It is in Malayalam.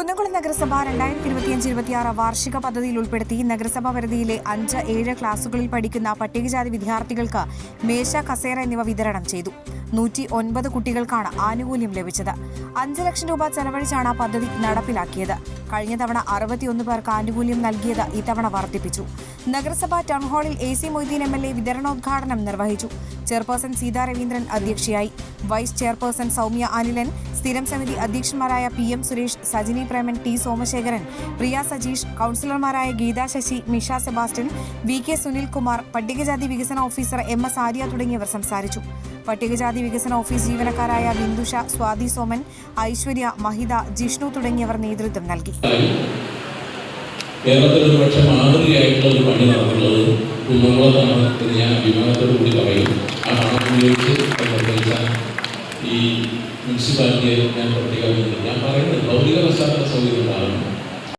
കുന്നംകുളം നഗരസഭ രണ്ടായിരത്തി ഇരുപത്തിയഞ്ച് ഇരുപത്തിയാറ് വാർഷിക പദ്ധതിയിൽ ഉൾപ്പെടുത്തി നഗരസഭാ പരിധിയിലെ അഞ്ച് ഏഴ് ക്ലാസുകളിൽ പഠിക്കുന്ന പട്ടികജാതി വിദ്യാർത്ഥികൾക്ക് മേശ കസേര എന്നിവ വിതരണം ചെയ്തു. നൂറ്റി ഒൻപത് കുട്ടികൾക്കാണ് ആനുകൂല്യം ലഭിച്ചത്. അഞ്ച് ലക്ഷം രൂപ ചെലവഴിച്ചാണ് പദ്ധതി നടപ്പിലാക്കിയത്. കഴിഞ്ഞ തവണ അറുപത്തിയൊന്ന് പേർക്ക് ആനുകൂല്യം നൽകിയത് ഇത്തവണ വർദ്ധിപ്പിച്ചു. നഗരസഭ ടൗൺ ഹാളിൽ A C Moideen M L A വിതരണോദ്ഘാടനം നിർവഹിച്ചു. ചെയർപേഴ്സൺ സീതാ രവീന്ദ്രൻ അധ്യക്ഷയായി. വൈസ് ചെയർപേഴ്സൺ സൗമ്യ അനിലൻ സ്ഥിരം സമിതി അധ്യക്ഷന്മാരായ P M Suresh Sajini Preman T Somasekharan Priya Sajeesh കൗൺസിലർമാരായ Geetha Sasi Misha Sebastian V K Sunilkumar പട്ടികജാതി വികസന ഓഫീസർ എം എസ് ആര്യ തുടങ്ങിയവർ സംസാരിച്ചു. പട്ടികജാതി വികസന ഓഫീസ് ജീവനക്കാരായ ബിന്ദുഷ സ്വാതി സോമൻ ഐശ്വര്യ മഹിത ജിഷ്ണു തുടങ്ങിയവർ നേതൃത്വം നൽകി. കേരളത്തിൽ ഒരു പക്ഷേ മാതൃകയായിട്ടുള്ള ഒരു പണി നടത്തുന്നത് കുന്നംകുളത്താണ് എന്ന് ഞാൻ ഈ മുനിസിപ്പാലിറ്റിയെ ഞാൻ പ്രത്യേകം ഞാൻ പറയുന്നത് ഭൗതിക പശ്ചാത്തല സൗകര്യം